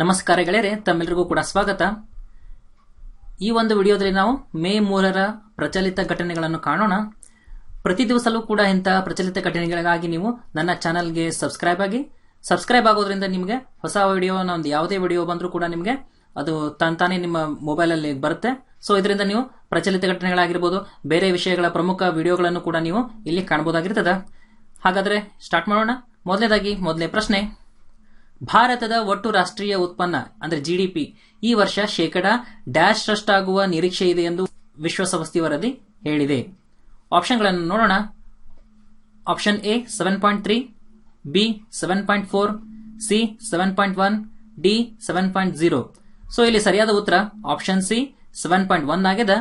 ನಮಸ್ಕಾರ ಗೆಳೆಯರೆ ತಮ್ಮೆಲ್ಲರಿಗೂ ಕೂಡ ಸ್ವಾಗತ. ಈ ಒಂದು ವಿಡಿಯೋದಲ್ಲಿ ನಾವು ಮೇ ಮೂರರ ಪ್ರಚಲಿತ ಘಟನೆಗಳನ್ನು ಕಾಣೋಣ. ಪ್ರತಿ ದಿವಸಲೂ ಕೂಡ ಇಂತಹ ಪ್ರಚಲಿತ ಘಟನೆಗಳಿಗಾಗಿ ನೀವು ನನ್ನ ಚಾನಲ್ಗೆ ಸಬ್ಸ್ಕ್ರೈಬ್ ಆಗಿ, ಸಬ್ಸ್ಕ್ರೈಬ್ ಆಗೋದ್ರಿಂದ ನಿಮಗೆ ಹೊಸ ವಿಡಿಯೋ ಒಂದು ಯಾವುದೇ ವಿಡಿಯೋ ಬಂದರೂ ಕೂಡ ನಿಮಗೆ ಅದು ತಾನೇ ನಿಮ್ಮ ಮೊಬೈಲಲ್ಲಿ ಬರುತ್ತೆ. ಸೊ ಇದರಿಂದ ನೀವು ಪ್ರಚಲಿತ ಘಟನೆಗಳಾಗಿರ್ಬೋದು, ಬೇರೆ ವಿಷಯಗಳ ಪ್ರಮುಖ ವಿಡಿಯೋಗಳನ್ನು ಕೂಡ ನೀವು ಇಲ್ಲಿ ಕಾಣಬಹುದಾಗಿರ್ತದೆ. ಹಾಗಾದರೆ ಸ್ಟಾರ್ಟ್ ಮಾಡೋಣ. ಮೊದಲನೇದಾಗಿ ಮೊದಲನೇ ಪ್ರಶ್ನೆ. ಭಾರತದ ಒಟ್ಟು ರಾಷ್ಟ್ರೀಯ ಉತ್ಪನ್ನ, ಅಂದ್ರೆ ಜಿಡಿಪಿ ಈ ವರ್ಷ ಶೇಕಡ ಡ್ಯಾಶ್ ರಷ್ಟಾಗುವ ನಿರೀಕ್ಷೆ ಇದೆ ಎಂದು ವಿಶ್ವಸಂಸ್ಥೆ ವರದಿ ಹೇಳಿದೆ. ಆಪ್ಷನ್ಗಳನ್ನು ನೋಡೋಣ. Option A seven point three B seven point four C seven point one D seven point zero so ಇಲ್ಲಿ ಸರಿಯಾದ ಉತ್ತರ, option C seven point one ಆಗಿದೆ.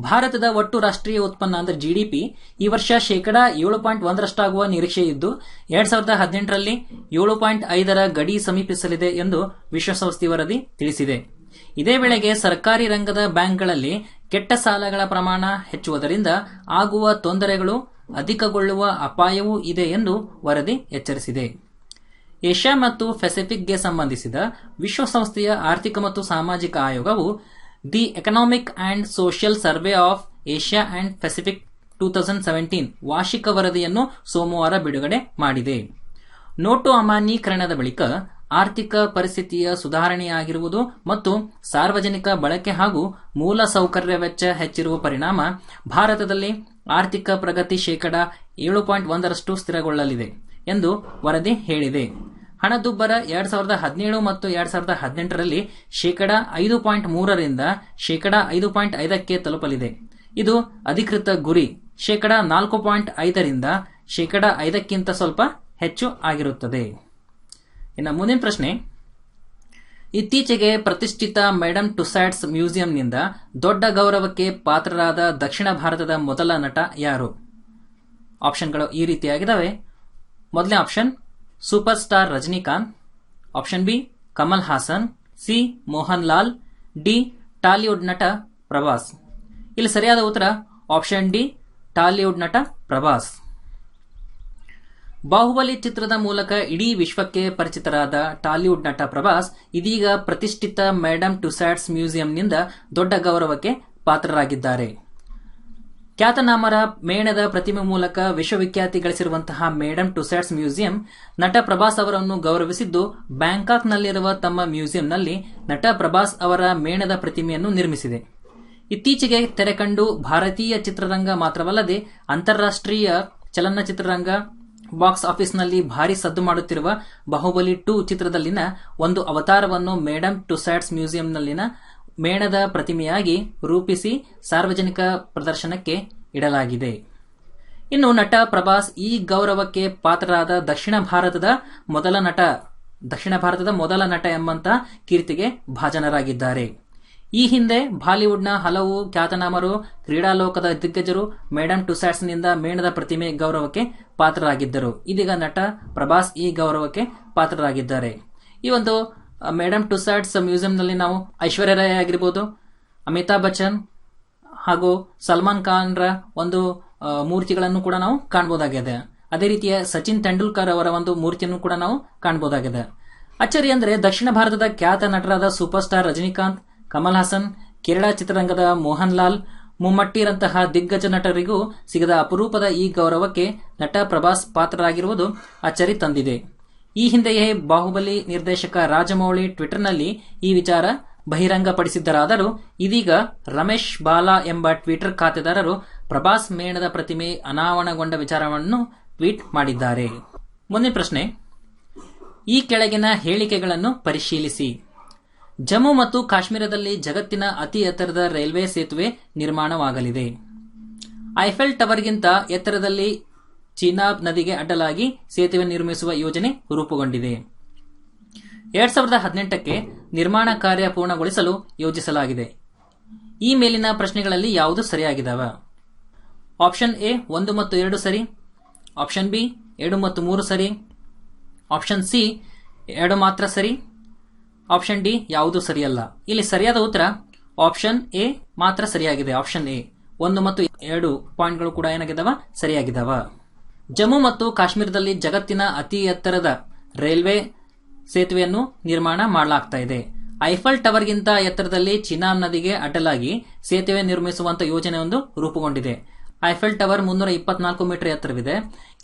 ಭಾರತದ ಒಟ್ಟು ರಾಷ್ಟ್ರೀಯ ಉತ್ಪನ್ನ, ಅಂದ್ರೆ ಜಿಡಿಪಿ ಈ ವರ್ಷ ಶೇಕಡಾ ಏಳು ಪಾಯಿಂಟ್ ಒಂದರಷ್ಟಾಗುವ ನಿರೀಕ್ಷೆ ಇದ್ದು ಎರಡ್ ಸಾವಿರದ ಹದಿನೆಂಟರಲ್ಲಿ ಏಳು ಪಾಯಿಂಟ್ ಐದರ ಗಡಿ ಸಮೀಪಿಸಲಿದೆ ಎಂದು ವಿಶ್ವಸಂಸ್ಥೆ ವರದಿ ತಿಳಿಸಿದೆ. ಇದೇ ವೇಳೆಗೆ ಸರ್ಕಾರಿ ರಂಗದ ಬ್ಯಾಂಕ್ಗಳಲ್ಲಿ ಕೆಟ್ಟ ಸಾಲಗಳ ಪ್ರಮಾಣ ಹೆಚ್ಚುವುದರಿಂದ ಆಗುವ ತೊಂದರೆಗಳು ಅಧಿಕಗೊಳ್ಳುವ ಅಪಾಯವೂ ಇದೆ ಎಂದು ವರದಿ ಎಚ್ಚರಿಸಿದೆ. ಏಷ್ಯಾ ಮತ್ತು ಪೆಸಿಫಿಕ್ಗೆ ಸಂಬಂಧಿಸಿದ ವಿಶ್ವಸಂಸ್ಥೆಯ ಆರ್ಥಿಕ ಮತ್ತು ಸಾಮಾಜಿಕ ಆಯೋಗವು the economic and social survey of Asia and Pacific two thousand seventeen ವಾರ್ಷಿಕ ವರದಿಯನ್ನು ಸೋಮವಾರ ಬಿಡುಗಡೆ ಮಾಡಿದೆ. ನೋಟು ಅಮಾನ್ಯೀಕರಣದ ಬಳಿಕ ಆರ್ಥಿಕ ಪರಿಸ್ಥಿತಿಯ ಸುಧಾರಣೆಯಾಗಿರುವುದು ಮತ್ತು ಸಾರ್ವಜನಿಕ ಬಳಕೆ ಹಾಗೂ ಮೂಲ ಸೌಕರ್ಯ ವೆಚ್ಚ ಹೆಚ್ಚಿರುವ ಪರಿಣಾಮ ಭಾರತದಲ್ಲಿ ಆರ್ಥಿಕ ಪ್ರಗತಿ ಶೇಕಡ ಏಳು ಪಾಯಿಂಟ್ ಒಂದರಷ್ಟು ಸ್ಥಿರಗೊಳ್ಳಲಿದೆ ಎಂದು ವರದಿ ಹೇಳಿದೆ. ಹಣದುಬ್ಬರ ಎರಡ್ ಸಾವಿರದ ಹದಿನೇಳು ಮತ್ತು ಎರಡ್ ಸಾವಿರದ ಹದಿನೆಂಟರಲ್ಲಿ ಶೇಕಡ ಐದು ಪಾಯಿಂಟ್ ಮೂರರಿಂದ ಶೇಕಡ ಐದು ಪಾಯಿಂಟ್ ಐದಕ್ಕೆ ತಲುಪಲಿದೆ. ಇದು ಅಧಿಕೃತ ಗುರಿ. ಶೇಕಡ ನಾಲ್ಕು ಪಾಯಿಂಟ್ ಐದರಿಂದ ಶೇಕಡ ಐದಕ್ಕಿಂತ ಸ್ವಲ್ಪ ಹೆಚ್ಚು ಆಗಿರುತ್ತದೆ. ಇನ್ನು ಮುಂದಿನ ಪ್ರಶ್ನೆ, ಇತ್ತೀಚೆಗೆ ಪ್ರತಿಷ್ಠಿತ ಮೇಡಮ್ ಟುಸೈಡ್ಸ್ ಮ್ಯೂಸಿಯಂನಿಂದ ದೊಡ್ಡ ಗೌರವಕ್ಕೆ ಪಾತ್ರರಾದ ದಕ್ಷಿಣ ಭಾರತದ ಮೊದಲ ನಟ ಯಾರು? ಆಪ್ಷನ್ಗಳು ಈ ರೀತಿಯಾಗಿದ್ದಾವೆ. ಮೊದಲನೇ option super star Rajinikanth. Option B, Kamal Haasan. C Mohanlal D, Tollywood ನಟ ಪ್ರಭಾಸ್. ಇಲ್ಲಿ ಸರಿಯಾದ ಉತ್ತರ, ಆಪ್ಷನ್ ಡಿ, ಟಾಲಿವುಡ್ ನಟ ಪ್ರಭಾಸ್. ಬಾಹುಬಲಿ ಚಿತ್ರದ ಮೂಲಕ ಇಡೀ ವಿಶ್ವಕ್ಕೆ ಪರಿಚಿತರಾದ ಟಾಲಿವುಡ್ ನಟ ಪ್ರಭಾಸ್ ಇದೀಗ ಪ್ರತಿಷ್ಠಿತ ಮೇಡಮ್ ಟುಸ್ಯಾಟ್ಸ್ ಮ್ಯೂಸಿಯಂನಿಂದ ದೊಡ್ಡ ಗೌರವಕ್ಕೆ ಪಾತ್ರರಾಗಿದ್ದಾರೆ. ಖ್ಯಾತನಾಮರ ಮೇಣದ ಪ್ರತಿಮೆ ಮೂಲಕ ವಿಶ್ವವಿಖ್ಯಾತಿ ಗಳಿಸಿರುವಂತಹ ಮೇಡಮ್ ಟುಸ್ಯಾಟ್ಸ್ ಮ್ಯೂಸಿಯಂ ನಟ ಪ್ರಭಾಸ್ ಅವರನ್ನು ಗೌರವಿಸಿದ್ದು ಬ್ಯಾಂಕಾಕ್ನಲ್ಲಿರುವ ತಮ್ಮ ಮ್ಯೂಸಿಯಂನಲ್ಲಿ ನಟ ಪ್ರಭಾಸ್ ಅವರ ಮೇಣದ ಪ್ರತಿಮೆಯನ್ನು ನಿರ್ಮಿಸಿದೆ. ಇತ್ತೀಚೆಗೆ ತೆರೆಕಂಡು ಭಾರತೀಯ ಚಿತ್ರರಂಗ ಮಾತ್ರವಲ್ಲದೆ ಅಂತಾರಾಷ್ಟ್ರೀಯ ಚಲನಚಿತ್ರರಂಗ ಬಾಕ್ಸ್ ಆಫೀಸ್ನಲ್ಲಿ ಭಾರಿ ಸದ್ದು ಮಾಡುತ್ತಿರುವ ಬಾಹುಬಲಿ ಟೂ ಚಿತ್ರದಲ್ಲಿನ ಒಂದು ಅವತಾರವನ್ನು ಮೇಡಮ್ ಟುಸ್ಯಾಡ್ಸ್ ಮ್ಯೂಸಿಯಂನಲ್ಲಿನ ಮೇಣದ ಪ್ರತಿಮೆಯಾಗಿ ರೂಪಿಸಿ ಸಾರ್ವಜನಿಕ ಪ್ರದರ್ಶನಕ್ಕೆ ಇಡಲಾಗಿದೆ. ಇನ್ನು ನಟ ಪ್ರಭಾಸ್ ಈ ಗೌರವಕ್ಕೆ ಪಾತ್ರರಾದ ದಕ್ಷಿಣ ಭಾರತದ ಮೊದಲ ನಟ, ದಕ್ಷಿಣ ಭಾರತದ ಮೊದಲ ನಟ ಎಂಬಂತ ಕೀರ್ತಿಗೆ ಭಾಜನರಾಗಿದ್ದಾರೆ. ಈ ಹಿಂದೆ ಬಾಲಿವುಡ್ನ ಹಲವು ಖ್ಯಾತನಾಮರು, ಕ್ರೀಡಾಲೋಕದ ದಿಗ್ಗಜರು ಮೇಡಮ್ ಟುಸ್ಯಾಟ್ಸ್ನಿಂದ ಮೇಣದ ಪ್ರತಿಮೆ ಗೌರವಕ್ಕೆ ಪಾತ್ರರಾಗಿದ್ದರು. ಇದೀಗ ನಟ ಪ್ರಭಾಸ್ ಈ ಗೌರವಕ್ಕೆ ಪಾತ್ರರಾಗಿದ್ದಾರೆ. ಈ ಒಂದು ಮೇಡಮ್ ಟುಸ್ಯಾಟ್ಸ್ ಮ್ಯೂಸಿಯಂನಲ್ಲಿ ನಾವು ಐಶ್ವರ್ಯ ರಾಯ್ ಆಗಿರ್ಬೋದು, ಅಮಿತಾಬ್ ಬಚ್ಚನ್ ಹಾಗೂ ಸಲ್ಮಾನ್ ಖಾನ್ರ ಒಂದು ಮೂರ್ತಿಗಳನ್ನು ಕೂಡ ನಾವು ಕಾಣಬಹುದಾಗಿದೆ ಅದೇ ರೀತಿಯ ಸಚಿನ್ ತೆಂಡೂಲ್ಕರ್ ಅವರ ಒಂದು ಮೂರ್ತಿಯನ್ನು ಕೂಡ ನಾವು ಕಾಣಬಹುದಾಗಿದೆ ಅಚ್ಚರಿ ಅಂದರೆ ದಕ್ಷಿಣ ಭಾರತದ ಖ್ಯಾತ ನಟರಾದ ಸೂಪರ್ ಸ್ಟಾರ್ ರಜನಿಕಾಂತ್ ಕಮಲ್ ಹಾಸನ್, ಕೇರಳ ಚಿತ್ರರಂಗದ ಮೋಹನ್ ಲಾಲ್ ಮುಮ್ಮಟ್ಟಿರಂತಹ ದಿಗ್ಗಜ ನಟರಿಗೂ ಸಿಗದ ಅಪರೂಪದ ಈ ಗೌರವಕ್ಕೆ ನಟ ಪ್ರಭಾಸ್ ಪಾತ್ರರಾಗಿರುವುದು ಅಚ್ಚರಿ ತಂದಿದೆ. ಈ ಹಿಂದೆಯೇ ಬಾಹುಬಲಿ ನಿರ್ದೇಶಕ ರಾಜಮೌಳಿ ಟ್ವಿಟರ್ನಲ್ಲಿ ಈ ವಿಚಾರ ಬಹಿರಂಗಪಡಿಸಿದ್ದರಾದರೂ, ಇದೀಗ ರಮೇಶ್ ಬಾಲಾ ಎಂಬ ಟ್ವಿಟರ್ ಖಾತೆದಾರರು ಪ್ರಭಾಸ್ ಮೇಣದ ಪ್ರತಿಮೆ ಅನಾವರಣಗೊಂಡ ವಿಚಾರವನ್ನು ಟ್ವೀಟ್ ಮಾಡಿದ್ದಾರೆ. ಮುಂದಿನ ಪ್ರಶ್ನೆ, ಈ ಕೆಳಗಿನ ಹೇಳಿಕೆಗಳನ್ನು ಪರಿಶೀಲಿಸಿ. ಜಮ್ಮು ಮತ್ತು ಕಾಶ್ಮೀರದಲ್ಲಿ ಜಗತ್ತಿನ ಅತಿ ಎತ್ತರದ ರೈಲ್ವೆ ಸೇತುವೆ ನಿರ್ಮಾಣವಾಗಲಿದೆ. ಐಫೆಲ್ ಟವರ್ಗಿಂತ ಎತ್ತರದಲ್ಲಿ ಚೀನಾಬ್ ನದಿಗೆ ಅಡ್ಡಲಾಗಿ ಸೇತುವೆ ನಿರ್ಮಿಸುವ ಯೋಜನೆ ರೂಪುಗೊಂಡಿದೆ. ಎರಡ್ ಸಾವಿರದ ಹದಿನೆಂಟಕ್ಕೆ ನಿರ್ಮಾಣ ಕಾರ್ಯ ಪೂರ್ಣಗೊಳಿಸಲು ಯೋಜಿಸಲಾಗಿದೆ. ಈ ಮೇಲಿನ ಪ್ರಶ್ನೆಗಳಲ್ಲಿ ಯಾವುದು ಸರಿಯಾಗಿದಾವ? ಆಪ್ಷನ್ ಎ ಒಂದು ಮತ್ತು ಎರಡು ಸರಿ, ಆಪ್ಷನ್ ಬಿ ಎರಡು ಮತ್ತು ಮೂರು ಸರಿ, ಆಪ್ಷನ್ ಸಿ ಎರಡು ಮಾತ್ರ ಸರಿ ಆಪ್ಷನ್ ಡಿ ಯಾವುದು ಸರಿಯಲ್ಲ. ಇಲ್ಲಿ ಸರಿಯಾದ ಉತ್ತರ ಆಪ್ಷನ್ ಎ ಮಾತ್ರ ಸರಿಯಾಗಿದೆ. ಆಪ್ಷನ್ ಎ ಒಂದು ಮತ್ತು ಎರಡು ಪಾಯಿಂಟ್ಗಳು ಕೂಡ ಏನಾಗಿದ್ದಾವ ಸರಿಯಾಗಿದ್ದಾವ ಜಮ್ಮು ಮತ್ತು ಕಾಶ್ಮೀರದಲ್ಲಿ ಜಗತ್ತಿನ ಅತಿ ಎತ್ತರದ ರೈಲ್ವೆ ಸೇತುವೆಯನ್ನು ನಿರ್ಮಾಣ ಮಾಡಲಾಗ್ತಾ ಇದೆ. ಐಫಲ್ ಟವರ್ಗಿಂತ ಎತ್ತರದಲ್ಲಿ ಚಿನಾಬ್ ನದಿಗೆ ಅಡ್ಡಲಾಗಿ ಸೇತುವೆ ನಿರ್ಮಿಸುವಂತ ಯೋಜನೆಯೊಂದು ರೂಪುಗೊಂಡಿದೆ. ಐಫೆಲ್ ಟವರ್ ಮುನ್ನೂರ ಇಪ್ಪತ್ನಾಲ್ಕು ಮೀಟರ್ ಎತ್ತರವಿದೆ.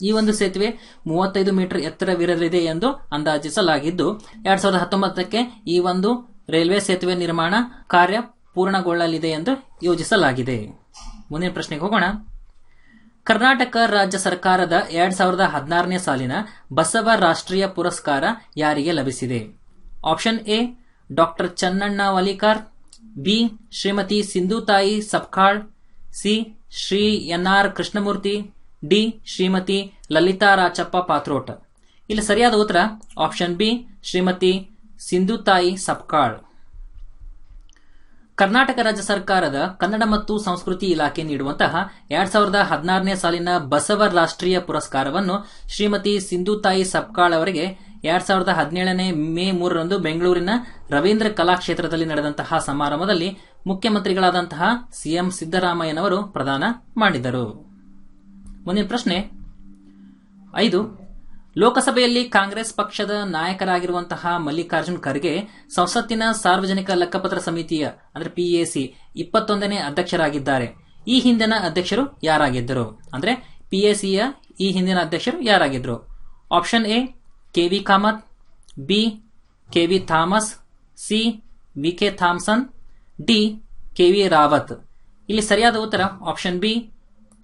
ಈ ಒಂದು ಸೇತುವೆ ಮೂವತ್ತೈದು ಮೀಟರ್ ಎತ್ತರವಿರಲಿದೆ ಎಂದು ಅಂದಾಜಿಸಲಾಗಿದ್ದು, ಎರಡ್ ಸಾವಿರದ ಹತ್ತೊಂಬತ್ತಕ್ಕೆ ಈ ಒಂದು ರೈಲ್ವೆ ಸೇತುವೆ ನಿರ್ಮಾಣ ಕಾರ್ಯ ಪೂರ್ಣಗೊಳ್ಳಲಿದೆ ಎಂದು ಯೋಜಿಸಲಾಗಿದೆ. ಮುಂದಿನ ಪ್ರಶ್ನೆಗೆ ಹೋಗೋಣ. ಕರ್ನಾಟಕ ರಾಜ್ಯ ಸರ್ಕಾರದ ಎರಡ್ ಸಾವಿರದ ಹದಿನಾರನೇ ಸಾಲಿನ ಬಸವ ರಾಷ್ಟ್ರೀಯ ಪುರಸ್ಕಾರ ಯಾರಿಗೆ ಲಭಿಸಿದೆ? Option A, doctor Channanna Valikar, B, Shrimati Sindhutai Sapkal, C Shri N R Krishnamurthy, D Shrimati Lalitha Rachappa Patrot. ಇಲ್ಲಿ ಸರಿಯಾದ ಉತ್ತರ ಆಪ್ಷನ್ ಬಿ, ಶ್ರೀಮತಿ ಸಿಂಧುತಾಯಿ ಸಬ್ಕಾಳ್ ಕರ್ನಾಟಕ ರಾಜ್ಯ ಸರ್ಕಾರದ ಕನ್ನಡ ಮತ್ತು ಸಂಸ್ಕೃತಿ ಇಲಾಖೆ ನೀಡುವಂತಹ ಎರಡ್ ಸಾವಿರದ ಹದಿನಾರನೇ ಸಾಲಿನ ಬಸವ ರಾಷ್ಟ್ರೀಯ ಪುರಸ್ಕಾರವನ್ನು ಶ್ರೀಮತಿ ಸಿಂಧುತಾಯಿ ಸಬ್ಕಾಳ್ ಅವರಿಗೆ ಎರಡ್ ಸಾವಿರದ ಹದಿನೇಳನೇ ಮೇ ಮೂರರಂದು ಬೆಂಗಳೂರಿನ ರವೀಂದ್ರ ಕಲಾಕ್ಷೇತ್ರದಲ್ಲಿ ನಡೆದಂತಹ ಸಮಾರಂಭದಲ್ಲಿ ಮುಖ್ಯಮಂತ್ರಿಗಳಾದಂತಹ ಸಿಎಂ ಸಿದ್ದರಾಮಯ್ಯನವರು ಪ್ರದಾನ ಮಾಡಿದರು. ಮುಂದಿನ ಪ್ರಶ್ನೆ. ಐದು. ಲೋಕಸಭೆಯಲ್ಲಿ ಕಾಂಗ್ರೆಸ್ ಪಕ್ಷದ ನಾಯಕರಾಗಿರುವಂತಹ ಮಲ್ಲಿಕಾರ್ಜುನ್ ಖರ್ಗೆ ಸಂಸತ್ತಿನ ಸಾರ್ವಜನಿಕ ಲೆಕ್ಕಪತ್ರ ಸಮಿತಿಯ, ಅಂದ್ರೆ ಪಿಎಸಿ ಇಪ್ಪತ್ತೊಂದನೇ ಅಧ್ಯಕ್ಷರಾಗಿದ್ದಾರೆ. ಈ ಹಿಂದಿನ ಅಧ್ಯಕ್ಷರು ಯಾರಾಗಿದ್ದರು? ಅಂದ್ರೆ ಪಿಎಸಿಯ ಈ ಹಿಂದಿನ ಅಧ್ಯಕ್ಷರು ಯಾರಾಗಿದ್ದರು option A KV Kamath, B KV Thomas, C VK Thomson D, K V Rawat. ಇಲ್ಲಿ ಸರಿಯಾದ ಉತ್ತರ option B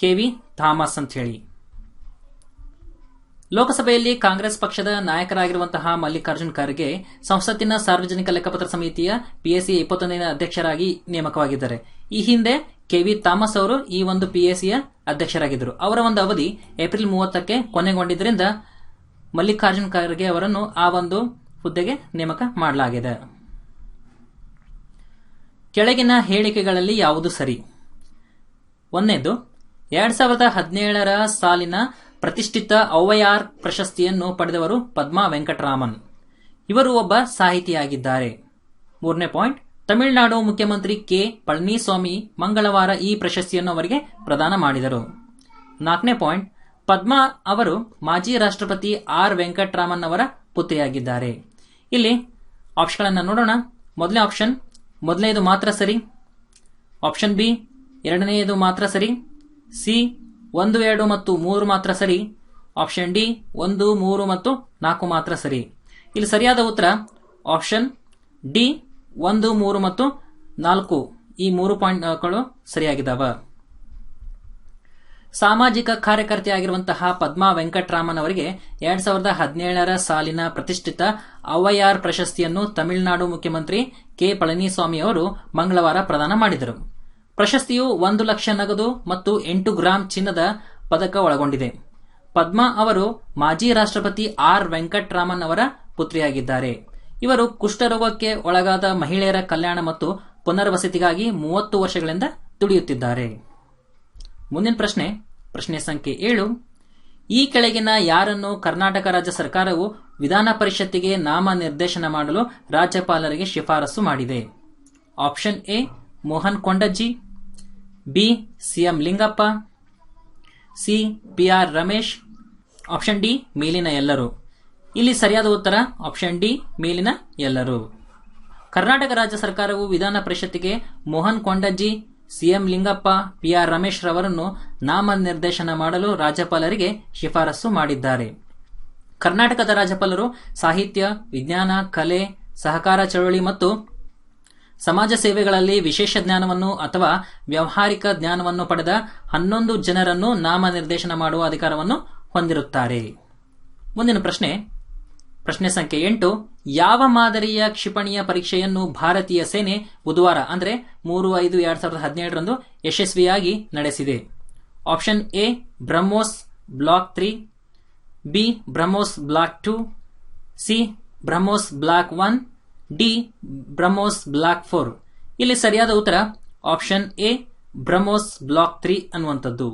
K V Thomas ಅಂತ ಹೇಳಿ. ಲೋಕಸಭೆಯಲ್ಲಿ ಕಾಂಗ್ರೆಸ್ ಪಕ್ಷದ ನಾಯಕರಾಗಿರುವಂತಹ ಮಲ್ಲಿಕಾರ್ಜುನ್ ಖರ್ಗೆ ಸಂಸತ್ತಿನ ಸಾರ್ವಜನಿಕ ಲೆಕ್ಕಪತ್ರ ಸಮಿತಿಯ ಪಿಎಸ್ಸಿ ಇಪ್ಪತ್ತೊಂದನೇ ಅಧ್ಯಕ್ಷರಾಗಿ ನೇಮಕವಾಗಿದ್ದಾರೆ. ಈ ಹಿಂದೆ ಕೆ ವಿ ಥಾಮಸ್ ಅವರು ಈ ಒಂದು ಪಿಎಸ್ಸಿಯ ಅಧ್ಯಕ್ಷರಾಗಿದ್ದರು. ಅವರ ಒಂದು ಅವಧಿ ಏಪ್ರಿಲ್ ಮೂವತ್ತಕ್ಕೆ ಕೊನೆಗೊಂಡಿದ್ದರಿಂದ ಮಲ್ಲಿಕಾರ್ಜುನ್ ಖರ್ಗೆ ಅವರನ್ನು ಆ ಒಂದು ಹುದ್ದೆಗೆ ನೇಮಕ ಮಾಡಲಾಗಿದೆ. ಕೆಳಗಿನ ಹೇಳಿಕೆಗಳಲ್ಲಿ ಯಾವುದು ಸರಿ? ಒಂದನೇದು ಎರಡ್ ಸಾವಿರದ ಹದಿನೇಳರ ಸಾಲಿನ ಪ್ರತಿಷ್ಠಿತ ಔವಯಾರ್ ಪ್ರಶಸ್ತಿಯನ್ನು ಪಡೆದವರು ಪದ್ಮಾ ವೆಂಕಟರಾಮನ್. ಇವರು ಒಬ್ಬ ಸಾಹಿತಿಯಾಗಿದ್ದಾರೆ. ಮೂರನೇ ಪಾಯಿಂಟ್, ತಮಿಳುನಾಡು ಮುಖ್ಯಮಂತ್ರಿ ಕೆ. ಪಳನಿಸ್ವಾಮಿ ಮಂಗಳವಾರ ಈ ಪ್ರಶಸ್ತಿಯನ್ನು ಅವರಿಗೆ ಪ್ರದಾನ ಮಾಡಿದರು. ನಾಲ್ಕನೇ ಪಾಯಿಂಟ್, ಪದ್ಮಾ ಅವರು ಮಾಜಿ ರಾಷ್ಟ್ರಪತಿ ಆರ್. ವೆಂಕಟರಾಮನ್ ಅವರ ಪುತ್ರಿಯಾಗಿದ್ದಾರೆ. ಇಲ್ಲಿ ಆಪ್ಷನ್ಗಳನ್ನು ನೋಡೋಣ. ಮೊದಲನೇ ಆಪ್ಷನ್ ಮೊದಲನೇದು ಮಾತ್ರ ಸರಿ? ಆಪ್ಷನ್ ಬಿ ಎರಡನೆಯದು ಮಾತ್ರ ಸರಿ? ಸಿ ಒಂದು, ಎರಡು ಮತ್ತು ಮೂರು ಮಾತ್ರ ಸರಿ? ಆಪ್ಷನ್ ಡಿ ಒಂದು, ಮೂರು ಮತ್ತು ನಾಲ್ಕು ಮಾತ್ರ ಸರಿ. ಇಲ್ಲಿ ಸರಿಯಾದ ಉತ್ತರ. ಆಪ್ಷನ್ ಡಿ ಒಂದು, ಮೂರು ಮತ್ತು ನಾಲ್ಕು ಈ ಮೂರು ಪಾಯಿಂಟ್ಗಳು ಸರಿಯಾಗಿದ್ದಾವ. ಸಾಮಾಜಿಕ ಕಾರ್ಯಕರ್ತೆಯಾಗಿರುವಂತಹ ಪದ್ಮಾ ವೆಂಕಟರಾಮನ್ ಅವರಿಗೆ ಎರಡ್ ಸಾವಿರದ ಹದಿನೇಳರ ಸಾಲಿನ ಪ್ರತಿಷ್ಠಿತ ಅವೈಆರ್ ಪ್ರಶಸ್ತಿಯನ್ನು ತಮಿಳುನಾಡು ಮುಖ್ಯಮಂತ್ರಿ ಕೆ ಪಳನಿಸ್ವಾಮಿ ಅವರು ಮಂಗಳವಾರ ಪ್ರದಾನ ಮಾಡಿದರು. ಪ್ರಶಸ್ತಿಯು ಒಂದು ಲಕ್ಷ ನಗದು ಮತ್ತು ಎಂಟು ಗ್ರಾಂ ಚಿನ್ನದ ಪದಕ ಒಳಗೊಂಡಿದೆ. ಪದ್ಮಾ ಅವರು ಮಾಜಿ ರಾಷ್ಟ್ರಪತಿ ಆರ್ ವೆಂಕಟರಾಮನ್ ಅವರ ಪುತ್ರಿಯಾಗಿದ್ದಾರೆ. ಇವರು ಕುಷ್ಠರೋಗಕ್ಕೆ ಒಳಗಾದ ಮಹಿಳೆಯರ ಕಲ್ಯಾಣ ಮತ್ತು ಪುನರ್ವಸತಿಗಾಗಿ ಮೂವತ್ತು ವರ್ಷಗಳಿಂದ ದುಡಿಯುತ್ತಿದ್ದಾರೆ. ಮುಂದಿನ ಪ್ರಶ್ನೆ ಪ್ರಶ್ನೆ ಸಂಖ್ಯೆ ಏಳು. ಈ ಕೆಳಗಿನ ಯಾರನ್ನು ಕರ್ನಾಟಕ ರಾಜ್ಯ ಸರ್ಕಾರವು ವಿಧಾನ ಪರಿಷತ್ತಿಗೆ ನಾಮ ನಿರ್ದೇಶನ ಮಾಡಲು ರಾಜ್ಯಪಾಲರಿಗೆ ಶಿಫಾರಸು ಮಾಡಿದೆ? Option A, Mohan Kondajji. B, CM Lingappa. C P R Ramesh. Option D, ಮೇಲಿನ ಎಲ್ಲರೂ. ಇಲ್ಲಿ ಸರಿಯಾದ ಉತ್ತರ, ಆಪ್ಷನ್ ಡಿ, ಮೇಲಿನ ಎಲ್ಲರೂ. ಕರ್ನಾಟಕ ರಾಜ್ಯ ಸರ್ಕಾರವು ವಿಧಾನ ಪರಿಷತ್ತಿಗೆ ಮೋಹನ್ ಕೊಂಡಜ್ಜಿ ಸಿಎಂ ಲಿಂಗಪ್ಪ, ಪಿಆರ್ ರಮೇಶ್ ರವರನ್ನು ನಾಮನಿರ್ದೇಶನ ಮಾಡಲು ರಾಜ್ಯಪಾಲರಿಗೆ ಶಿಫಾರಸು ಮಾಡಿದ್ದಾರೆ. ಕರ್ನಾಟಕದ ರಾಜ್ಯಪಾಲರು ಸಾಹಿತ್ಯ, ವಿಜ್ಞಾನ, ಕಲೆ, ಸಹಕಾರ ಚಳವಳಿ ಮತ್ತು ಸಮಾಜ ಸೇವೆಗಳಲ್ಲಿ ವಿಶೇಷ ಜ್ಞಾನವನ್ನು ಅಥವಾ ವ್ಯಾವಹಾರಿಕ ಜ್ಞಾನವನ್ನು ಪಡೆದ ಹನ್ನೊಂದು ಜನರನ್ನು ನಾಮನಿರ್ದೇಶನ ಮಾಡುವ ಅಧಿಕಾರವನ್ನು ಹೊಂದಿರುತ್ತಾರೆ. ಮುಂದಿನ ಪ್ರಶ್ನೆ. ಪ್ರಶ್ನೆ ಸಂಖ್ಯೆ ಎಂಟು. ಯಾವ ಮಾದರಿಯ ಕ್ಷಿಪಣಿಯ ಪರೀಕ್ಷೆಯನ್ನು ಭಾರತೀಯ ಸೇನೆ ಬುಧವಾರ, ಅಂದರೆ ಮೂರು ಐದು ಎರಡ್ ಸಾವಿರದ ಹದಿನೇಳರಂದು ಯಶಸ್ವಿಯಾಗಿ ನಡೆಸಿದೆ. Option A, BrahMos block three, B, BrahMos block two, C, BrahMos block one, D, BrahMos block four. ಇಲ್ಲಿ ಸರಿಯಾದ ಉತ್ತರ option A, BrahMos block three ಅನ್ನುವಂಥದ್ದು.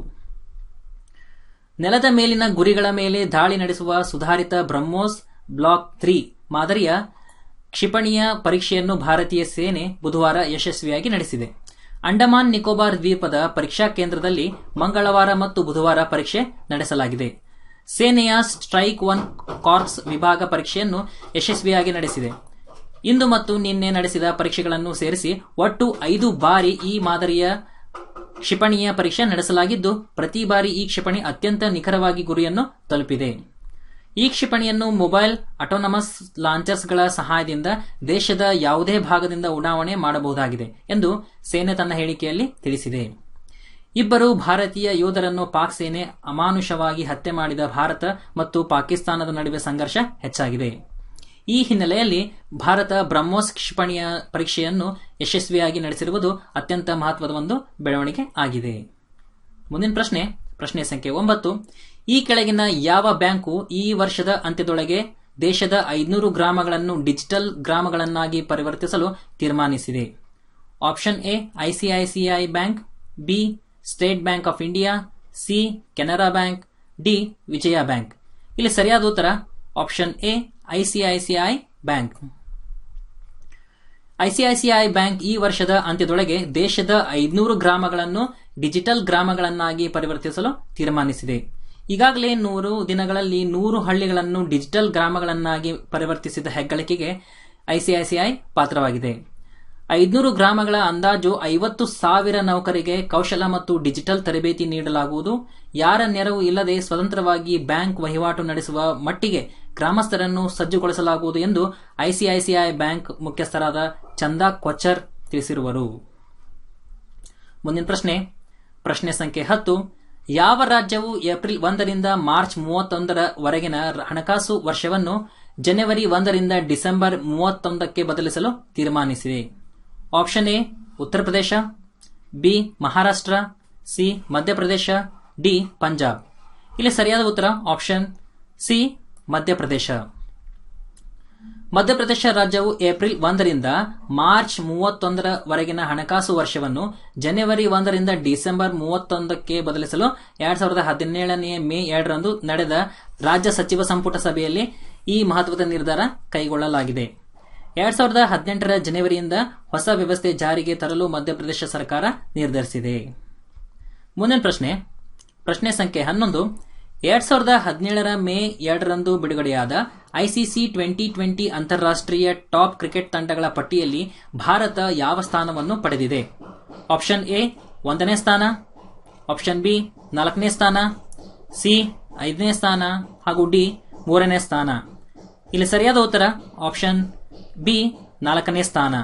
ನೆಲದ ಮೇಲಿನ ಗುರಿಗಳ ಮೇಲೆ ದಾಳಿ ನಡೆಸುವ ಸುಧಾರಿತ ಬ್ರಹ್ಮೋಸ್ ಬ್ಲಾಕ್ ತ್ರೀ. ಮಾದರಿಯ ಕ್ಷಿಪಣಿಯ ಪರೀಕ್ಷೆಯನ್ನು ಭಾರತೀಯ ಸೇನೆ ಬುಧವಾರ ಯಶಸ್ವಿಯಾಗಿ ನಡೆಸಿದೆ. ಅಂಡಮಾನ್ ನಿಕೋಬಾರ್ ದ್ವೀಪದ ಪರೀಕ್ಷಾ ಕೇಂದ್ರದಲ್ಲಿ ಮಂಗಳವಾರ ಮತ್ತು ಬುಧವಾರ ಪರೀಕ್ಷೆ ನಡೆಸಲಾಗಿದೆ. ಸೇನೆಯ ಸ್ಟ್ರೈಕ್ ಒನ್ ಕಾರ್ಪ್ಸ್ ವಿಭಾಗ ಪರೀಕ್ಷೆಯನ್ನು ಯಶಸ್ವಿಯಾಗಿ ನಡೆಸಿದೆ. ಇಂದು ಮತ್ತು ನಿನ್ನೆ ನಡೆಸಿದ ಪರೀಕ್ಷೆಗಳನ್ನು ಸೇರಿಸಿ ಒಟ್ಟು ಐದು ಬಾರಿ ಈ ಮಾದರಿಯ ಕ್ಷಿಪಣಿಯ ಪರೀಕ್ಷೆ ನಡೆಸಲಾಗಿದ್ದು, ಪ್ರತಿ ಬಾರಿ ಈ ಕ್ಷಿಪಣಿ ಅತ್ಯಂತ ನಿಖರವಾಗಿ ಗುರಿಯನ್ನು ತಲುಪಿದೆ. ಈ ಕ್ಷಿಪಣಿಯನ್ನು ಮೊಬೈಲ್ ಅಟೋನಮಸ್ ಲಾಂಚರ್ಸ್ಗಳ ಸಹಾಯದಿಂದ ದೇಶದ ಯಾವುದೇ ಭಾಗದಿಂದ ಉಡಾವಣೆ ಮಾಡಬಹುದಾಗಿದೆ ಎಂದು ಸೇನೆ ತನ್ನ ಹೇಳಿಕೆಯಲ್ಲಿ ತಿಳಿಸಿದೆ. ಇಬ್ಬರು ಭಾರತೀಯ ಯೋಧರನ್ನು ಪಾಕ್ ಸೇನೆ ಅಮಾನುಷವಾಗಿ ಹತ್ಯೆ ಮಾಡಿದ ಭಾರತ ಮತ್ತು ಪಾಕಿಸ್ತಾನದ ನಡುವೆ ಸಂಘರ್ಷ ಹೆಚ್ಚಾಗಿದೆ. ಈ ಹಿನ್ನೆಲೆಯಲ್ಲಿ ಭಾರತ ಬ್ರಹ್ಮೋಸ್ ಕ್ಷಿಪಣಿಯ ಪರೀಕ್ಷೆಯನ್ನು ಯಶಸ್ವಿಯಾಗಿ ನಡೆಸಿರುವುದು ಅತ್ಯಂತ ಮಹತ್ವದ ಒಂದು ಬೆಳವಣಿಗೆ ಆಗಿದೆ. ಮುಂದಿನ ಪ್ರಶ್ನೆ ಪ್ರಶ್ನೆ ಸಂಖ್ಯೆ ಒಂಬತ್ತು. ಈ ಕೆಳಗಿನ ಯಾವ ಬ್ಯಾಂಕು ಈ ವರ್ಷದ ಅಂತ್ಯದೊಳಗೆ ದೇಶದ ಐದುನೂರು ಗ್ರಾಮಗಳನ್ನು ಡಿಜಿಟಲ್ ಗ್ರಾಮಗಳನ್ನಾಗಿ ಪರಿವರ್ತಿಸಲು ತೀರ್ಮಾನಿಸಿದೆ. Option A ICICI bank, B, State Bank of India, C, Canara bank, D, Vijaya bank. ಇಲ್ಲಿ ಸರಿಯಾದ ಉತ್ತರ option A ICICI bank. ICICI bank ಈ ವರ್ಷದ ಅಂತ್ಯದೊಳಗೆ ದೇಶದ ಐದುನೂರು ಗ್ರಾಮಗಳನ್ನು ಡಿಜಿಟಲ್ ಗ್ರಾಮಗಳನ್ನಾಗಿ ಪರಿವರ್ತಿಸಲು ತೀರ್ಮಾನಿಸಿದೆ. ಈಗಾಗಲೇ ನೂರು ದಿನಗಳಲ್ಲಿ ನೂರು ಹಳ್ಳಿಗಳನ್ನು ಡಿಜಿಟಲ್ ಗ್ರಾಮಗಳನ್ನಾಗಿ ಪರಿವರ್ತಿಸಿದ ಹೆಗ್ಗಳಿಕೆಗೆ ಐಸಿಐಸಿಐ ಪಾತ್ರವಾಗಿದೆ. ಐದುನೂರು ಗ್ರಾಮಗಳ ಅಂದಾಜು ಐವತ್ತು ಸಾವಿರ ನೌಕರಿಗೆ ಕೌಶಲ ಮತ್ತು ಡಿಜಿಟಲ್ ತರಬೇತಿ ನೀಡಲಾಗುವುದು. ಯಾರ ನೆರವು ಇಲ್ಲದೆ ಸ್ವತಂತ್ರವಾಗಿ ಬ್ಯಾಂಕ್ ವಹಿವಾಟು ನಡೆಸುವ ಮಟ್ಟಿಗೆ ಗ್ರಾಮಸ್ಥರನ್ನು ಸಜ್ಜುಗೊಳಿಸಲಾಗುವುದು ಎಂದು ಐಸಿಐಸಿಐ ಬ್ಯಾಂಕ್ ಮುಖ್ಯಸ್ಥರಾದ ಚಂದಾ ಕೊಚ್ಚರ್ ತಿಳಿಸಿರುವರು. ಮುಂದಿನ ಪ್ರಶ್ನೆ ಪ್ರಶ್ನೆ ಸಂಖ್ಯೆ ಹತ್ತು. ಯಾವ ರಾಜ್ಯವು ಏಪ್ರಿಲ್ ಒಂದರಿಂದ ಮಾರ್ಚ್ ಮೂವತ್ತೊಂದರ ವರೆಗಿನ ಹಣಕಾಸು ವರ್ಷವನ್ನು ಜನವರಿ ಒಂದರಿಂದ ಡಿಸೆಂಬರ್ ಮೂವತ್ತೊಂದಕ್ಕೆ ಬದಲಿಸಲು ತೀರ್ಮಾನಿಸಿದೆ option A, Uttar Pradesh, B, Maharashtra, C, Madhya Pradesh, D, Punjab. ಇಲ್ಲಿ ಸರಿಯಾದ ಉತ್ತರ, ಆಪ್ಷನ್ ಸಿ, ಮಧ್ಯಪ್ರದೇಶ. ಮಧ್ಯಪ್ರದೇಶ ರಾಜ್ಯವು ಏಪ್ರಿಲ್ ಒಂದರಿಂದ ಮಾರ್ಚ್ ಮೂವತ್ತೊಂದರವರೆಗಿನ ಹಣಕಾಸು ವರ್ಷವನ್ನು ಜನವರಿ ಒಂದರಿಂದ ಡಿಸೆಂಬರ್ ಮೂವತ್ತೊಂದಕ್ಕೆ ಬದಲಿಸಲು ಎರಡ್ ಸಾವಿರದ ಹದಿನೇಳನೇ ಮೇ ಎರಡರಂದು ನಡೆದ ರಾಜ್ಯ ಸಚಿವ ಸಂಪುಟ ಸಭೆಯಲ್ಲಿ ಈ ಮಹತ್ವದ ನಿರ್ಧಾರ ಕೈಗೊಳ್ಳಲಾಗಿದೆ. ಎರಡ್ ಸಾವಿರದ ಹದಿನೆಂಟರ ಜನವರಿಯಿಂದ ಹೊಸ ವ್ಯವಸ್ಥೆ ಜಾರಿಗೆ ತರಲು ಮಧ್ಯಪ್ರದೇಶ ಸರ್ಕಾರ ನಿರ್ಧರಿಸಿದೆ. ಮುಂದಿನ ಪ್ರಶ್ನೆ. ಪ್ರಶ್ನೆ ಸಂಖ್ಯೆ ಹನ್ನೊಂದು. ಎರಡ್ ಸಾವಿರದ ಹದಿನೇಳರ ಮೇ ಎರಡರಂದು ಬಿಡುಗಡೆಯಾದ ಐಸಿಸಿ ಟ್ವೆಂಟಿ ಟ್ವೆಂಟಿ ಅಂತಾರಾಷ್ಟ್ರೀಯ ಟಾಪ್ ಕ್ರಿಕೆಟ್ ತಂಡಗಳ ಪಟ್ಟಿಯಲ್ಲಿ ಭಾರತ ಯಾವ ಸ್ಥಾನವನ್ನು ಪಡೆದಿದೆ? ಆಪ್ಷನ್ ಎ, ಒಂದನೇ ಸ್ಥಾನ. ಆಪ್ಷನ್ ಬಿ, ನಾಲ್ಕನೇ ಸ್ಥಾನ. ಸಿ, ಐದನೇ ಸ್ಥಾನ. ಹಾಗೂ ಡಿ, ಮೂರನೇ ಸ್ಥಾನ. ಇಲ್ಲಿ ಸರಿಯಾದ ಉತ್ತರ? ಆಪ್ಷನ್ ಬಿ, ನಾಲ್ಕನೇ ಸ್ಥಾನ.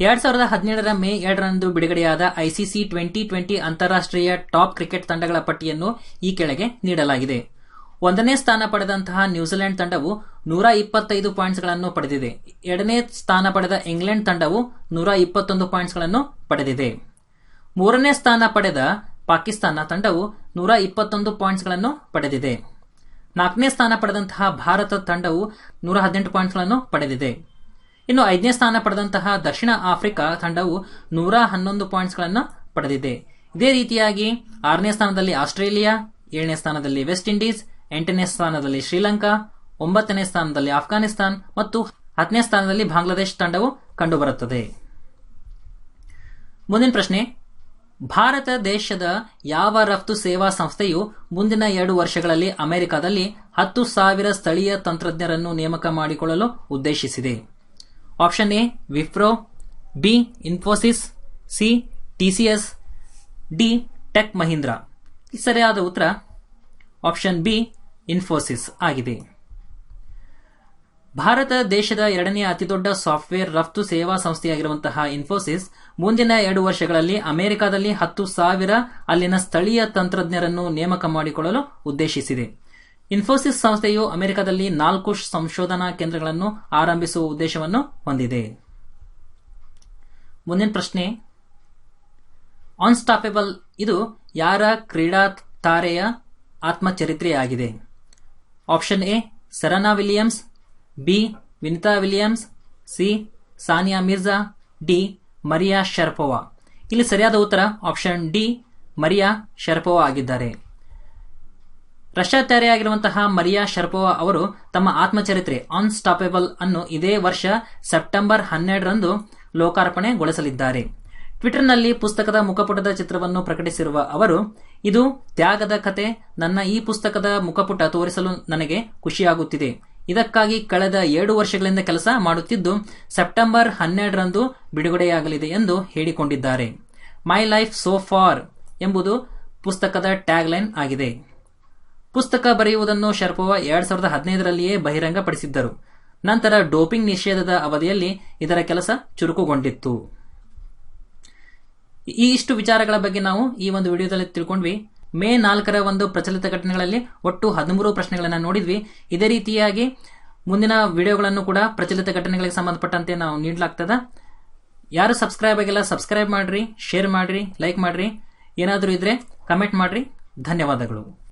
ಎರಡ್ ಸಾವಿರದ ಹದಿನೇಳರ ಮೇ ಎರಡರಂದು ಬಿಡುಗಡೆಯಾದ ಐಸಿಸಿ ಟ್ವೆಂಟಿ ಟ್ವೆಂಟಿ ಅಂತಾರಾಷ್ಟ್ರೀಯ ಟಾಪ್ ಕ್ರಿಕೆಟ್ ತಂಡಗಳ ಪಟ್ಟಿಯನ್ನು ಈ ಕೆಳಗೆ ನೀಡಲಾಗಿದೆ. ಒಂದನೇ ಸ್ಥಾನ ಪಡೆದಂತಹ ನ್ಯೂಜಿಲೆಂಡ್ ತಂಡವು ನೂರ ಇಪ್ಪತ್ತೈದು ಪಾಯಿಂಟ್ಸ್ಗಳನ್ನು ಪಡೆದಿದೆ. ಎರಡನೇ ಸ್ಥಾನ ಪಡೆದ ಇಂಗ್ಲೆಂಡ್ ತಂಡವು ನೂರ ಇಪ್ಪತ್ತೊಂದು ಪಾಯಿಂಟ್ಸ್ಗಳನ್ನು ಪಡೆದಿದೆ. ಮೂರನೇ ಸ್ಥಾನ ಪಡೆದ ಪಾಕಿಸ್ತಾನ ತಂಡವು ನೂರ ಇಪ್ಪತ್ತೊಂದು ಪಾಯಿಂಟ್ಸ್ಗಳನ್ನು ಪಡೆದಿದೆ. ನಾಲ್ಕನೇ ಸ್ಥಾನ ಪಡೆದಂತಹ ಭಾರತ ತಂಡವು ನೂರ ಹದಿನೆಂಟು ಪಾಯಿಂಟ್ಸ್ಗಳನ್ನು ಪಡೆದಿದೆ. ಇನ್ನು ಐದನೇ ಸ್ಥಾನ ಪಡೆದಂತಹ ದಕ್ಷಿಣ ಆಫ್ರಿಕಾ ತಂಡವು ನೂರ ಹನ್ನೊಂದು ಪಾಯಿಂಟ್ಸ್ಗಳನ್ನು ಪಡೆದಿದೆ. ಇದೇ ರೀತಿಯಾಗಿ ಆರನೇ ಸ್ಥಾನದಲ್ಲಿ ಆಸ್ಟ್ರೇಲಿಯಾ, ಏಳನೇ ಸ್ಥಾನದಲ್ಲಿ ವೆಸ್ಟ್ ಇಂಡೀಸ್, ಎಂಟನೇ ಸ್ಥಾನದಲ್ಲಿ ಶ್ರೀಲಂಕಾ, ಒಂಬತ್ತನೇ ಸ್ಥಾನದಲ್ಲಿ ಆಫ್ಘಾನಿಸ್ತಾನ್ ಮತ್ತು ಹತ್ತನೇ ಸ್ಥಾನದಲ್ಲಿ ಬಾಂಗ್ಲಾದೇಶ್ ತಂಡವು ಕಂಡುಬರುತ್ತದೆ. ಮುಂದಿನ ಪ್ರಶ್ನೆ, ಭಾರತ ದೇಶದ ಯಾವ ರಫ್ತು ಸೇವಾ ಸಂಸ್ಥೆಯು ಮುಂದಿನ ಎರಡು ವರ್ಷಗಳಲ್ಲಿ ಅಮೆರಿಕದಲ್ಲಿ ಹತ್ತು ಸಾವಿರ ಸ್ಥಳೀಯ ತಂತ್ರಜ್ಞರನ್ನು ನೇಮಕ ಮಾಡಿಕೊಳ್ಳಲು ಉದ್ದೇಶಿಸಿದೆ? Option A Wipro B Infosys C TCS D Tech Mahindra ಸರಿಯಾದ ಉತ್ತರ ಆಪ್ಷನ್ ಬಿ ಇನ್ಫೋಸಿಸ್ ಆಗಿದೆ. ಭಾರತ ದೇಶದ ಎರಡನೇ ಅತಿದೊಡ್ಡ ಸಾಫ್ಟ್ವೇರ್ ರಫ್ತು ಸೇವಾ ಸಂಸ್ಥೆಯಾಗಿರುವಂತಹ ಇನ್ಫೋಸಿಸ್ ಮುಂದಿನ ಎರಡು ವರ್ಷಗಳಲ್ಲಿ ಅಮೆರಿಕದಲ್ಲಿ ಹತ್ತು ಸಾವಿರ ಅಲ್ಲಿನ ಸ್ಥಳೀಯ ತಂತ್ರಜ್ಞರನ್ನು ನೇಮಕ ಮಾಡಿಕೊಳ್ಳಲು ಉದ್ದೇಶಿಸಿದೆ. ಇನ್ಫೋಸಿಸ್ ಸಂಸ್ಥೆಯು ಅಮೆರಿಕದಲ್ಲಿ ನಾಲ್ಕು ಸಂಶೋಧನಾ ಕೇಂದ್ರಗಳನ್ನು ಆರಂಭಿಸುವ ಉದ್ದೇಶವನ್ನು ಹೊಂದಿದೆ. ಮುಂದಿನ ಪ್ರಶ್ನೆ. ಅನ್ಸ್ಟಾಪೇಬಲ್ ಇದು ಯಾರ ಕ್ರೀಡಾ ತಾರೆಯ ಆತ್ಮಚರಿತ್ರೆಯಾಗಿದೆ? Option A Serena Williams B Venus Williams C Sania Mirza D Maria Sharapova ಇಲ್ಲಿ ಸರಿಯಾದ ಉತ್ತರ ಆಪ್ಷನ್ ಡಿ ಮರಿಯಾ ಶರ್ಪೋವಾ ಆಗಿದ್ದಾರೆ. ರಷ್ಯಾ ತಯಾರಿಯಾಗಿರುವಂತಹ ಮರಿಯಾ ಶರ್ಪೋವಾ ಅವರು ತಮ್ಮ ಆತ್ಮಚರಿತ್ರೆ ಅನ್ಸ್ಟಾಪೇಬಲ್ ಅನ್ನು ಇದೇ ವರ್ಷ ಸೆಪ್ಟೆಂಬರ್ ಹನ್ನೆರಡರಂದು ಲೋಕಾರ್ಪಣೆಗೊಳಿಸಲಿದ್ದಾರೆ. ಟ್ವಿಟರ್ನಲ್ಲಿ ಪುಸ್ತಕದ ಮುಖಪುಟದ ಚಿತ್ರವನ್ನು ಪ್ರಕಟಿಸಿರುವ ಅವರು, ಇದು ತ್ಯಾಗದ ಕತೆ, ನನ್ನ ಈ ಪುಸ್ತಕದ ಮುಖಪುಟ ತೋರಿಸಲು ನನಗೆ ಖುಷಿಯಾಗುತ್ತಿದೆ. ಇದಕ್ಕಾಗಿ ಕಳೆದ ಏಳು ವರ್ಷಗಳಿಂದ ಕೆಲಸ ಮಾಡುತ್ತಿದ್ದು, ಸೆಪ್ಟೆಂಬರ್ ಹನ್ನೆರಡರಂದು ಬಿಡುಗಡೆಯಾಗಲಿದೆ ಎಂದು ಹೇಳಿಕೊಂಡಿದ್ದಾರೆ. ಮೈ ಲೈಫ್ ಸೋ ಫಾರ್ ಎಂಬುದು ಪುಸ್ತಕದ ಟ್ಯಾಗ್ಲೈನ್ ಆಗಿದೆ. ಪುಸ್ತಕ ಬರೆಯುವುದನ್ನು ಶರ್ಪೋವಾ ಎರಡ್ ಸಾವಿರದ ಹದಿನೈದರಲ್ಲಿಯೇ ಬಹಿರಂಗಪಡಿಸಿದ್ದರು. ನಂತರ ಡೋಪಿಂಗ್ ನಿಷೇಧದ ಅವಧಿಯಲ್ಲಿ ಇದರ ಕೆಲಸ ಚುರುಕುಗೊಂಡಿತ್ತು. ಈ ಇಷ್ಟು ವಿಚಾರಗಳ ಬಗ್ಗೆ ನಾವು ಈ ಒಂದು ವಿಡಿಯೋದಲ್ಲಿ ತಿಳ್ಕೊಂಡ್ವಿ. ಮೇ ನಾಲ್ಕರ ಒಂದು ಪ್ರಚಲಿತ ಘಟನೆಗಳಲ್ಲಿ ಒಟ್ಟು ಹದಿಮೂರು ಪ್ರಶ್ನೆಗಳನ್ನು ನೋಡಿದ್ವಿ. ಇದೇ ರೀತಿಯಾಗಿ ಮುಂದಿನ ವಿಡಿಯೋಗಳನ್ನು ಕೂಡ ಪ್ರಚಲಿತ ಘಟನೆಗಳಿಗೆ ಸಂಬಂಧಪಟ್ಟಂತೆ ನಾವು ನೀಡಲಾಗ್ತದ. ಯಾರು ಸಬ್ಸ್ಕ್ರೈಬ್ ಆಗಿಲ್ಲ, ಸಬ್ಸ್ಕ್ರೈಬ್ ಮಾಡ್ರಿ, ಶೇರ್ ಮಾಡ್ರಿ, ಲೈಕ್ ಮಾಡ್ರಿ. ಏನಾದರೂ ಇದ್ರೆ ಕಮೆಂಟ್ ಮಾಡ್ರಿ. ಧನ್ಯವಾದಗಳು.